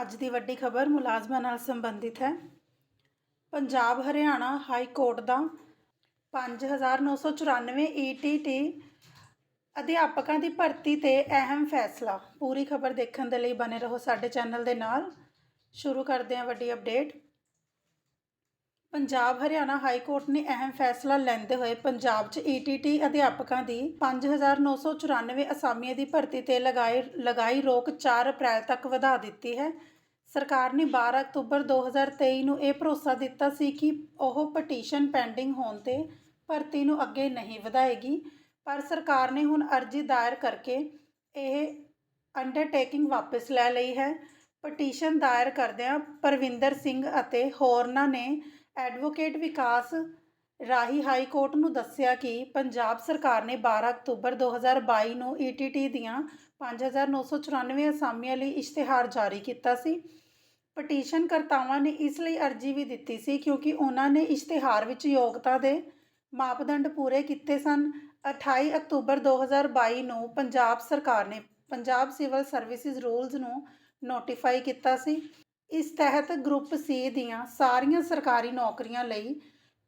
ਅੱਜ ਦੀ ਵੱਡੀ ਖਬਰ ਮੁਲਾਜ਼ਮਾਂ ਨਾਲ ਸੰਬੰਧਿਤ ਹੈ। ਪੰਜਾਬ, ਹਰਿਆਣਾ ਹਾਈ ਕੋਰਟ ਦਾ 5994 ਈਟੀਟੀ ਅਧਿਆਪਕਾਂ ਦੀ ਭਰਤੀ ਤੇ ਅਹਿਮ ਫੈਸਲਾ। ਪੂਰੀ ਖਬਰ ਦੇਖਣ ਦੇ ਲਈ ਬਨੇ ਰਹੋ ਸਾਡੇ ਚੈਨਲ ਦੇ ਨਾਲ। ਸ਼ੁਰੂ ਕਰਦੇ ਹਾਂ ਵੱਡੀ update. Punjab Haryana high court ਨੇ ਅਹਿਮ ਫੈਸਲਾ ਲੈਂਦੇ ਹੋਏ ਪੰਜਾਬ 'ਚ ਈਟੀਟੀ ਅਧਿਆਪਕਾਂ ਦੀ 5994 ਅਸਾਮੀਆਂ ਦੀ ਭਰਤੀ ਤੇ ਲਗਾਈ ਲਗਾਈ ਰੋਕ 4 ਅਪ੍ਰੈਲ ਤੱਕ ਵਧਾ ਦਿੱਤੀ ਹੈ। ਸਰਕਾਰ ਨੇ 12 ਅਕਤੂਬਰ 2023 ਨੂੰ ਇਹ ਭਰੋਸਾ ਦਿੱਤਾ ਸੀ ਕਿ ਉਹ ਪਟੀਸ਼ਨ ਪੈਂਡਿੰਗ ਹੋਣ ਤੇ ਭਰਤੀ ਨੂੰ ਅੱਗੇ ਨਹੀਂ ਵਧਾਏਗੀ, ਪਰ ਸਰਕਾਰ ਨੇ ਹੁਣ ਅਰਜ਼ੀ ਦਾਇਰ ਕਰਕੇ ਇਹ ਅੰਡਰਟੇਕਿੰਗ ਵਾਪਸ ਲੈ ਲਈ ਹੈ। ਪਟੀਸ਼ਨ ਦਾਇਰ ਕਰਦਿਆਂ ਪਰਵਿੰਦਰ ਸਿੰਘ ਅਤੇ ਹੋਰਨਾਂ ਨੇ ਐਡਵੋਕੇਟ ਵਿਕਾਸ ਰਾਹੀ ਹਾਈ ਕੋਰਟ ਨੂੰ ਦੱਸਿਆ ਕਿ ਪੰਜਾਬ ਸਰਕਾਰ ਨੇ 12 ਅਕਤੂਬਰ 2022 ਨੂੰ ਈਟੀਟੀ ਦੀਆਂ 5994 ਅਸਾਮੀਆਂ ਲਈ ਇਸ਼ਤਿਹਾਰ ਜਾਰੀ ਕੀਤਾ ਸੀ। ਪਟੀਸ਼ਨ ਕਰਤਾਵਾਂ ਨੇ ਇਸ ਲਈ ਅਰਜ਼ੀ ਵੀ ਦਿੱਤੀ ਸੀ ਕਿਉਂਕਿ ਉਹਨਾਂ ਨੇ ਇਸ਼ਤਿਹਾਰ ਵਿੱਚ ਯੋਗਤਾ ਦੇ ਮਾਪਦੰਡ ਪੂਰੇ ਕੀਤੇ ਸਨ। 28 ਅਕਤੂਬਰ 2022 ਨੂੰ ਪੰਜਾਬ ਸਰਕਾਰ ਨੇ ਪੰਜਾਬ ਸਿਵਲ ਸਰਵਿਸਿਜ਼ ਰੂਲਸ ਨੂੰ ਨੋਟੀਫਾਈ ਕੀਤਾ ਸੀ। ਇਸ ਤਹਿਤ ਗਰੁੱਪ ਸੀ ਦੀਆਂ ਸਾਰੀਆਂ ਸਰਕਾਰੀ ਨੌਕਰੀਆਂ ਲਈ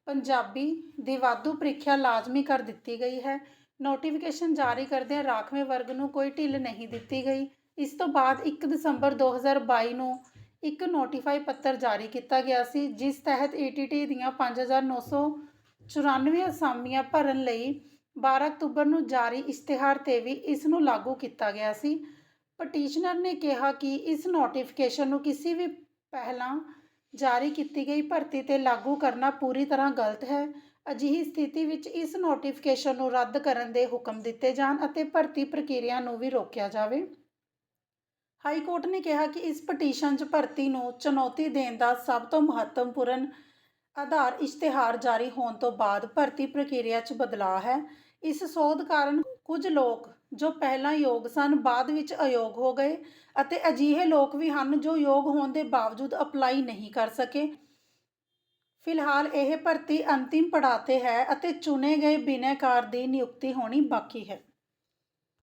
ਪੰਜਾਬੀ ਦੀ ਵਾਧੂ ਪ੍ਰੀਖਿਆ ਲਾਜ਼ਮੀ ਕਰ ਦਿੱਤੀ ਗਈ ਹੈ। ਨੋਟੀਫਿਕੇਸ਼ਨ ਜਾਰੀ ਕਰਦਿਆਂ ਰਾਖਵੇਂ ਵਰਗ ਨੂੰ ਕੋਈ ਢਿੱਲ ਨਹੀਂ ਦਿੱਤੀ ਗਈ। ਇਸ ਤੋਂ ਬਾਅਦ 1 ਦਸੰਬਰ 2022 ਨੂੰ ਇੱਕ ਨੋਟੀਫਾਈ ਪੱਤਰ ਜਾਰੀ ਕੀਤਾ ਗਿਆ ਸੀ, ਜਿਸ ਤਹਿਤ ਈਟੀਟੀ ਦੀਆਂ 5994 ਅਸਾਮੀਆਂ ਭਰਨ ਲਈ 12 ਅਕਤੂਬਰ ਨੂੰ ਜਾਰੀ ਇਸ਼ਤਿਹਾਰ ਤੇ ਵੀ ਇਸ ਨੂੰ ਲਾਗੂ ਕੀਤਾ ਗਿਆ ਸੀ। ਪਟੀਸ਼ਨਰ ਨੇ ਕਿਹਾ ਕਿ ਇਸ ਨੋਟੀਫਿਕੇਸ਼ਨ ਨੂੰ ਕਿਸੇ ਵੀ ਪਹਿਲਾਂ ਜਾਰੀ ਕੀਤੀ ਗਈ ਭਰਤੀ ਤੇ ਲਾਗੂ ਕਰਨਾ ਪੂਰੀ ਤਰ੍ਹਾਂ ਗਲਤ ਹੈ। ਅਜਿਹੀ ਸਥਿਤੀ ਵਿੱਚ ਇਸ ਨੋਟੀਫਿਕੇਸ਼ਨ ਨੂੰ ਰੱਦ ਕਰਨ ਦੇ ਹੁਕਮ ਦਿੱਤੇ ਜਾਣ ਅਤੇ ਭਰਤੀ ਪ੍ਰਕਿਰਿਆ ਨੂੰ ਵੀ ਰੋਕਿਆ ਜਾਵੇ। ਹਾਈ ਕੋਰਟ ਨੇ ਕਿਹਾ ਕਿ ਇਸ ਪਟੀਸ਼ਨ 'ਚ ਭਰਤੀ ਨੂੰ ਚੁਣੌਤੀ ਦੇਣ ਦਾ ਸਭ ਤੋਂ ਮਹੱਤਵਪੂਰਨ ਆਧਾਰ ਇਸ਼ਤਿਹਾਰ ਜਾਰੀ ਹੋਣ ਤੋਂ ਬਾਅਦ ਭਰਤੀ ਪ੍ਰਕਿਰਿਆ 'ਚ ਬਦਲਾਅ ਹੈ। ਇਸ ਸੋਧ ਕਾਰਨ ਕੁਝ ਲੋਕ ਜੋ ਪਹਿਲਾਂ ਯੋਗ ਸਨ, ਬਾਅਦ ਵਿੱਚ ਅਯੋਗ ਹੋ ਗਏ ਅਤੇ ਅਜਿਹੇ ਲੋਕ ਵੀ ਹਨ ਜੋ ਯੋਗ ਹੋਣ ਦੇ ਬਾਵਜੂਦ ਅਪਲਾਈ ਨਹੀਂ ਕਰ ਸਕੇ। ਫਿਲਹਾਲ ਇਹ ਭਰਤੀ ਅੰਤਿਮ ਪੜਾਅ 'ਤੇ ਹੈ ਅਤੇ ਚੁਣੇ ਗਏ ਬਿਨੈਕਾਰ ਦੀ ਨਿਯੁਕਤੀ ਹੋਣੀ ਬਾਕੀ ਹੈ।